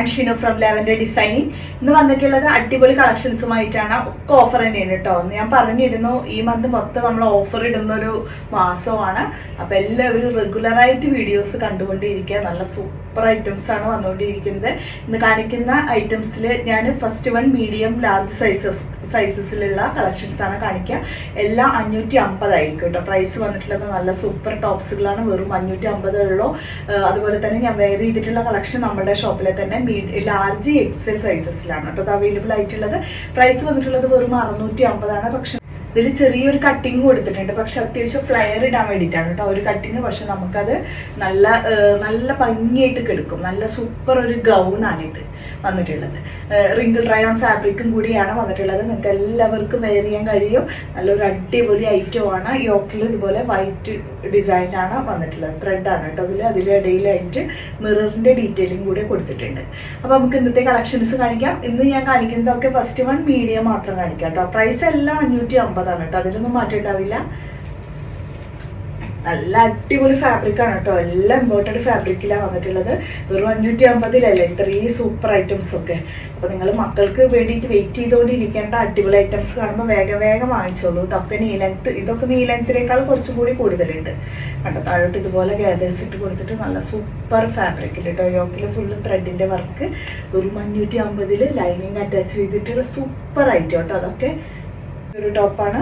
M Shinu from lavender designing ഇന്ന് വന്നിട്ടുള്ളത് അടിപൊളി കളക്ഷൻസുമായിട്ടാണ് ഒക്കെ ഓഫർ തന്നെയാണ് കേട്ടോ. ഞാൻ പറഞ്ഞിരുന്നു ഈ മന്ത് മൊത്തം നമ്മൾ ഓഫർ ഇടുന്ന ഒരു മാസമാണ് അപ്പം എല്ലാവരും റെഗുലറായിട്ട് വീഡിയോസ് കണ്ടുകൊണ്ടിരിക്കുക. നല്ല സൂപ്പർ ഐറ്റംസ് ആണ് വന്നുകൊണ്ടിരിക്കുന്നത്. ഇന്ന് കാണിക്കുന്ന ഐറ്റംസിൽ ഞാൻ first one medium large sizes സൈസസിലുള്ള collections ആണ് കാണിക്കുക. എല്ലാം അഞ്ഞൂറ്റി അമ്പതായിരിക്കും കേട്ടോ. പ്രൈസ് വന്നിട്ടുള്ളത് നല്ല സൂപ്പർ ടോപ്സുകളാണ് വെറും അഞ്ഞൂറ്റി അമ്പതുള്ളൂ അതുപോലെ തന്നെ ഞാൻ വേറെ ചെയ്തിട്ടുള്ള കളക്ഷൻ നമ്മുടെ ഷോപ്പിലെ തന്നെ ലാർജ് എക്സൽ സൈസസിലാണ് കേട്ടോ അത് അവൈലബിൾ ആയിട്ടുള്ളത്. പ്രൈസ് വന്നിട്ടുള്ളത് വെറും അറുന്നൂറ്റി അമ്പതാണ്. പക്ഷെ ഇതിൽ ചെറിയൊരു കട്ടിങ് കൊടുത്തിട്ടുണ്ട്. പക്ഷെ അത്യാവശ്യം ഫ്ലയർ ഇടാൻ വേണ്ടിയിട്ടാണ് കേട്ടോ. ഒരു കട്ടിങ് പക്ഷെ നമുക്കത് നല്ല നല്ല ഭംഗിയായിട്ട് കിടക്കും. നല്ല സൂപ്പർ ഒരു ഗൗണാണ് ഇത് വന്നിട്ടുള്ളത്. റിങ്കിൾ ഓൺ ഫാബ്രിക്കും കൂടിയാണ് വന്നിട്ടുള്ളത്. നിങ്ങൾക്ക് എല്ലാവർക്കും വെയർ ചെയ്യാൻ കഴിയും. നല്ലൊരു അടിപൊളി ഐറ്റമാണ് യോക്കിൽ ഇതുപോലെ വൈറ്റ് ഡിസൈനാണ് വന്നിട്ടുള്ളത്. ത്രെഡാണ് കേട്ടോ അതിൽ അതിലിടയിലായിട്ട് മിററിന്റെ ഡീറ്റെയിലും കൂടി കൊടുത്തിട്ടുണ്ട്. അപ്പോൾ നമുക്ക് ഇന്നത്തെ കളക്ഷൻസ് കാണിക്കാം. ഇന്ന് ഞാൻ കാണിക്കുന്നതൊക്കെ ഫസ്റ്റ് വൺ മീഡിയം മാത്രം കാണിക്കാം കേട്ടോ. പ്രൈസ് എല്ലാം അഞ്ഞൂറ്റി അമ്പതാണ് കേട്ടോ അതിലൊന്നും മാറ്റിയിട്ടാവില്ല. നല്ല അടിപൊളി ഫാബ്രിക്കാണ് കേട്ടോ. എല്ലാം എംബോട്ടഡ് ഫാബ്രിക്കിലാണ് വന്നിട്ടുള്ളത്. വെറും അഞ്ഞൂറ്റി അമ്പതിലല്ലേ ഇത്രയും സൂപ്പർ ഐറ്റംസ് ഒക്കെ. അപ്പോൾ നിങ്ങൾ മക്കൾക്ക് വേണ്ടിയിട്ട് വെയിറ്റ് ചെയ്തുകൊണ്ടിരിക്കേണ്ട അടിപൊളി ഐറ്റംസ് കാണുമ്പോൾ വേഗം വേഗം വാങ്ങിച്ചോളൂ കേട്ടോ ഒക്കെ നീ ലെങ്ത് ഇതൊക്കെ നീ ലെങ്ത്തിനേക്കാൾ കുറച്ചും കൂടി കൂടുതലുണ്ട്. കണ്ടോ? താഴോട്ട് ഇതുപോലെ ഗ്യാദേഴ്സ് ഇട്ട് കൊടുത്തിട്ട് നല്ല സൂപ്പർ ഫാബ്രിക്കിൽ കേട്ടോ യോക്കിൽ ഫുള്ള് ത്രെഡിന്റെ വർക്ക് വെറും അഞ്ഞൂറ്റി അമ്പതിൽ ലൈനിങ് അറ്റാച്ച് ചെയ്തിട്ടുള്ള സൂപ്പർ ഐറ്റം കേട്ടോ അതൊക്കെ ഒരു ടോപ്പാണ്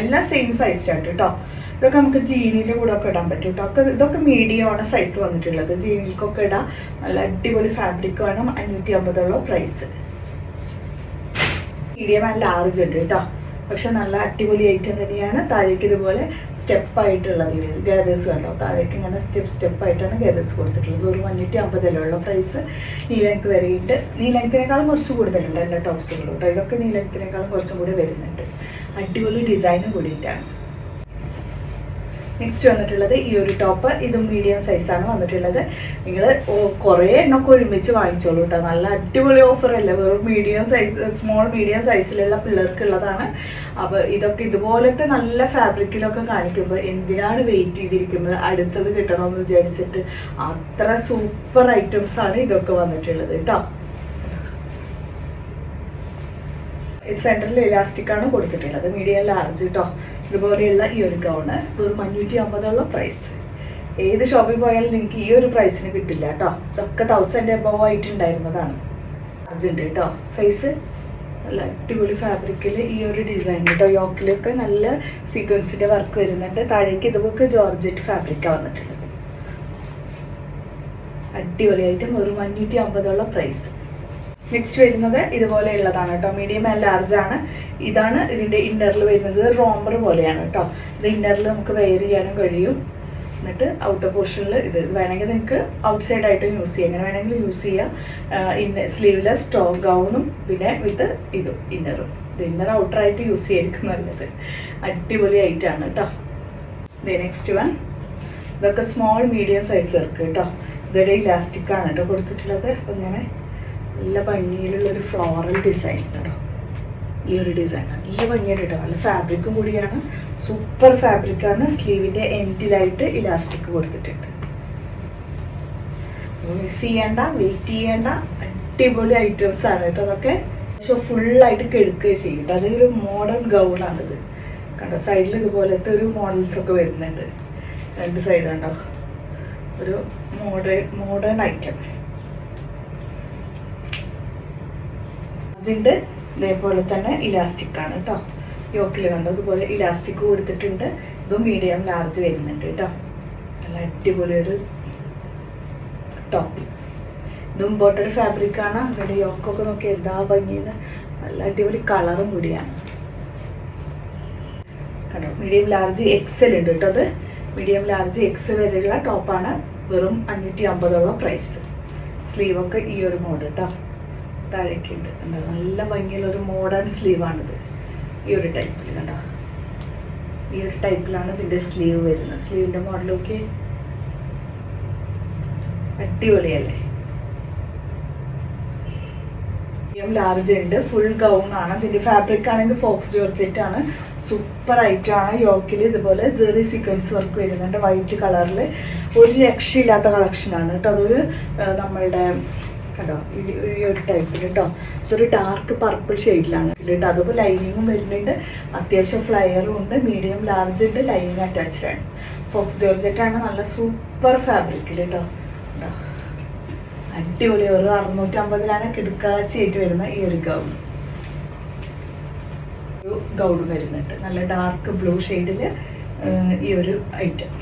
എല്ലാം സെയിം സൈസ് ആയിട്ട് കേട്ടോ. ഇതൊക്കെ നമുക്ക് ജീനിന്റെ കൂടെ ഒക്കെ ഇടാൻ പറ്റും കേട്ടോ. ഇതൊക്കെ മീഡിയം ആണ് സൈസ് വന്നിട്ടുള്ളത്. ജീനിൽക്കൊക്കെ ഇടാം. നല്ല അടിപൊളി ഫാബ്രിക് വേണം. അഞ്ഞൂറ്റി അമ്പതോളം പ്രൈസ് മീഡിയം ആൻഡ് ലാർജ് ഉണ്ട് കേട്ടോ. പക്ഷെ നല്ല അടിപൊളി ഐറ്റം തന്നെയാണ് താഴേക്ക് ഇതുപോലെ സ്റ്റെപ്പ് ഗാദേഴ്സ് കണ്ടോ? താഴേക്ക് ഇങ്ങനെ സ്റ്റെപ്പ് സ്റ്റെപ്പായിട്ടാണ് ഗേദേഴ്സ് കൊടുത്തിട്ടുള്ളത്. ഒരു അഞ്ഞൂറ്റി അമ്പതിലുള്ള പ്രൈസ് നീ ലെങ്ത് വരെയുണ്ട്. നീ ലെങ്ത്തിനേക്കാളും കുറച്ച് കൂടുതലുണ്ട് എല്ലാ ടോപ്സുകളും കേട്ടോ ഇതൊക്കെ നീ ലെങ്ത്തിനേക്കാളും കുറച്ചും കൂടി വരുന്നുണ്ട്. അടിപൊളി ഡിസൈനും കൂടിയിട്ടാണ്. നെക്സ്റ്റ് വന്നിട്ടുള്ളത് ഈ ഒരു ടോപ്പ് ഇതും മീഡിയം സൈസാണ് വന്നിട്ടുള്ളത്. നിങ്ങൾ കുറേ എണ്ണമൊക്കെ ഒരുമിച്ച് വാങ്ങിച്ചോളൂ കേട്ടോ നല്ല അടിപൊളി ഓഫർ അല്ല? വെറും മീഡിയം സൈസ് സ്മോൾ മീഡിയം സൈസിലുള്ള പിള്ളേർക്കുള്ളതാണ്. അപ്പോൾ ഇതൊക്കെ ഇതുപോലത്തെ നല്ല ഫാബ്രിക്കിലൊക്കെ കാണിക്കുമ്പോൾ എന്തിനാണ് വെയിറ്റ് ചെയ്തിരിക്കുന്നത്? അടുത്തത് കിട്ടണമെന്ന് വിചാരിച്ചിട്ട് അത്ര സൂപ്പർ ഐറ്റംസ് ആണ് ഇതൊക്കെ വന്നിട്ടുള്ളത് കേട്ടോ സെന്ററിൽ ഇലാസ്റ്റിക് ആണ് കൊടുത്തിട്ടുള്ളത്. മീഡിയം ലാർജ് കേട്ടോ ഇതുപോലെയുള്ള ഈ ഒരു ഗൗണ് വെറും അഞ്ഞൂറ്റി അമ്പതുള്ള പ്രൈസ് ഏത് ഷോപ്പിൽ പോയാലും നിങ്ങൾക്ക് ഈ ഒരു പ്രൈസിന് കിട്ടില്ല കേട്ടോ ഇതൊക്കെ തൗസൻഡ് എബവ് ആയിട്ടുണ്ടായിരുന്നതാണ്. ലാർജ് ഉണ്ട് കേട്ടോ സൈസ് നല്ല അടിപൊളി ഫാബ്രിക്കിൽ ഈ ഒരു ഡിസൈൻ കേട്ടോ യോക്കിലൊക്കെ നല്ല സീക്വൻസിന്റെ വർക്ക് വരുന്നുണ്ട്. താഴേക്ക് ഇതുപോലെ ജോർജറ്റ് ഫാബ്രിക്കാണ് വന്നിട്ടുള്ളത്. അടിപൊളി ഐറ്റം ഒരു അഞ്ഞൂറ്റി അമ്പതോളം പ്രൈസ് നെക്സ്റ്റ് വരുന്നത് ഇതുപോലെയുള്ളതാണ് കേട്ടോ. മീഡിയം ആൻഡ് ലാർജ് ആണ്. ഇതാണ് ഇതിന്റെ ഇന്നറിൽ വരുന്നത്. റോംബർ പോലെയാണ് കേട്ടോ. ഇത് ഇന്നറിൽ നമുക്ക് വെയർ ചെയ്യാനും കഴിയും. എന്നിട്ട് ഔട്ടർ പോർഷനിൽ ഇത് വേണമെങ്കിൽ നിങ്ങൾക്ക് ഔട്ട് സൈഡ് ആയിട്ടും യൂസ് ചെയ്യാം. എങ്ങനെ വേണമെങ്കിൽ യൂസ് ചെയ്യാം. ഇന്ന സ്ലീവ്ലെസ് ടോ ഗൗണും പിന്നെ വിത്ത് ഇതും ഇന്നറും ഇത് ഇന്നർ ഔട്ടറായിട്ട് യൂസ് ചെയ്യായിരിക്കും നല്ലത്. അടിപൊളി ആയിട്ടാണ് കേട്ടോ. ദേ നെക്സ്റ്റ് വൺ ഇതൊക്കെ സ്മോൾ മീഡിയം സൈസ് ഇറക്കും കേട്ടോ. ഇതോടെ ഇലാസ്റ്റിക് ആണ് കേട്ടോ കൊടുത്തിട്ടുള്ളത്. അങ്ങനെ നല്ല ഭംഗിയിലുള്ള ഒരു ഫ്ലോറൽ ഡിസൈൻ കേട്ടോ. ഈ ഒരു ഡിസൈൻ ഈ ഭംഗിയായിട്ട് കേട്ടോ നല്ല ഫാബ്രിക്കും കൂടിയാണ്. സൂപ്പർ ഫാബ്രിക്കാണ് സ്ലീവിന്റെ എൻഡിലായിട്ട് ഇലാസ്റ്റിക് കൊടുത്തിട്ടുണ്ട്. മിസ് ചെയ്യേണ്ട വെയിറ്റ് ചെയ്യേണ്ട അടിപൊളി ഐറ്റംസ് ആണ് കേട്ടോ അതൊക്കെ. പക്ഷെ ഫുള്ളായിട്ട് കെടുക്കുകയും ചെയ്യും കേട്ടോ. അതൊരു മോഡേൺ ഗൗണാണിത് കണ്ടോ? സൈഡിൽ ഇതുപോലത്തെ ഒരു മോഡൽസ് ഒക്കെ വരുന്നുണ്ട്. രണ്ട് സൈഡ് കണ്ടോ? ഒരു മോഡേൺ മോഡേൺ ഐറ്റം ഇതിന്റെ ഇതേപോലെ തന്നെ ഇലാസ്റ്റിക് ആണ് കേട്ടോ യോക്കിൽ കണ്ടോ? അതുപോലെ ഇലാസ്റ്റിക് കൊടുത്തിട്ടുണ്ട്. ഇതും മീഡിയം ലാർജ് വരുന്നുണ്ട് കേട്ടോ നല്ല അടിപൊളി ഒരു ടോപ്പ് ഇതും ബോട്ടഡ് ഫാബ്രിക് ആണ്. അതിന്റെ യോക്കൊക്കെ നോക്കി എന്താ ഭംഗിയെന്ന് നല്ല അടിപൊളി കളറും കൂടിയാണ്. കണ്ടോ? മീഡിയം ലാർജ് എക്സൽ ഉണ്ട് കേട്ടോ അത്. മീഡിയം ലാർജ് എക്സ് വരെയുള്ള ടോപ്പാണ് വെറും അഞ്ഞൂറ്റി അമ്പതോളം പ്രൈസ് സ്ലീവൊക്കെ ഈ ഒരു മോഡ് കേട്ടോ താഴേക്കുണ്ട്. കണ്ടോ? നല്ല ഭംഗിയുള്ള ഒരു മോഡേൺ സ്ലീവാണിത് ഈ ഒരു ടൈപ്പിൽ കണ്ടോ? ഈ ഒരു ടൈപ്പിലാണ് ഇതിന്റെ സ്ലീവ് വരുന്നത്. സ്ലീവിന്റെ മോഡലൊക്കെ അടിപൊളിയല്ലേ? ലാർജ് ഉണ്ട്. ഫുൾ ഗൗൺ ആണ്. ഇതിന്റെ ഫാബ്രിക് ആണെങ്കിൽ ഫോക്സ് ജോർജറ്റ് ആണ്. സൂപ്പർ ആണ്. യോക്കിൽ ഇതുപോലെ ജെറി സീക്വൻസ് വർക്ക് വരുന്നുണ്ട്. വൈറ്റ് കളറിൽ ഒരു രക്ഷയില്ലാത്ത ആണ്. കേട്ടോ അതൊരു നമ്മളുടെ കണ്ടോ? ഈ ഒരു ടൈപ്പിൽ കേട്ടോ ഇതൊരു ഡാർക്ക് പർപ്പിൾ ഷെയ്ഡിലാണ് കേട്ടോ അതുപോലെ ലൈനിങ്ങും വരുന്നുണ്ട്. അത്യാവശ്യം ഫ്ലയറും ഉണ്ട്. മീഡിയം ലാർജ് ഉണ്ട്. ലൈനിങ് അറ്റാച്ച്ഡ് ആണ്. ഫോക്സ് ജോർജറ്റ് ആണ് നല്ല സൂപ്പർ ഫാബ്രിക്കിൽ കേട്ടോ അടിപൊളി. ഒരു അറുന്നൂറ്റമ്പതിലാണ് കിടക്കാച്ചയായിട്ട് വരുന്ന ഈ ഒരു ഗൗൺ ഒരു ഗൗൺ വരുന്നുണ്ട്. നല്ല ഡാർക്ക് ബ്ലൂ ഷെയ്ഡിൽ ഈ ഒരു ഐറ്റം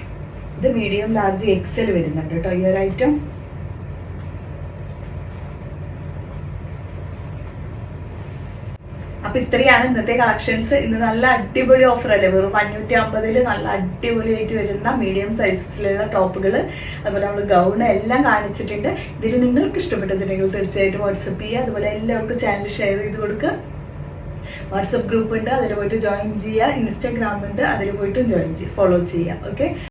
ഇത് മീഡിയം ലാർജ് എക്സൽ വരുന്നുണ്ട് കേട്ടോ ഈ ഒരു ഐറ്റം അപ്പൊ ഇത്രയാണ് ഇന്നത്തെ കളക്ഷൻസ് ഇന്ന് നല്ല അടിപൊളി ഓഫർ അല്ലേ? വെറും അഞ്ഞൂറ്റി അമ്പതിൽ നല്ല അടിപൊളിയായിട്ട് വരുന്ന മീഡിയം സൈസസിലുള്ള ടോപ്പുകൾ അതുപോലെ നമ്മൾ ഗൗൺ എല്ലാം കാണിച്ചിട്ടുണ്ട്. ഇതിൽ നിങ്ങൾക്ക് ഇഷ്ടപ്പെട്ടിട്ടുണ്ടെങ്കിൽ തീർച്ചയായിട്ടും വാട്സപ്പ് ചെയ്യുക. അതുപോലെ എല്ലാവർക്കും ചാനൽ ഷെയർ ചെയ്ത് കൊടുക്കുക. വാട്സപ്പ് ഗ്രൂപ്പ് ഉണ്ട്. അതിൽ പോയിട്ട് ജോയിൻ ചെയ്യുക. ഇൻസ്റ്റാഗ്രാം ഉണ്ട്. അതിൽ പോയിട്ടും ജോയിൻ ചെയ്യുക. ഫോളോ ചെയ്യുക. ഓക്കെ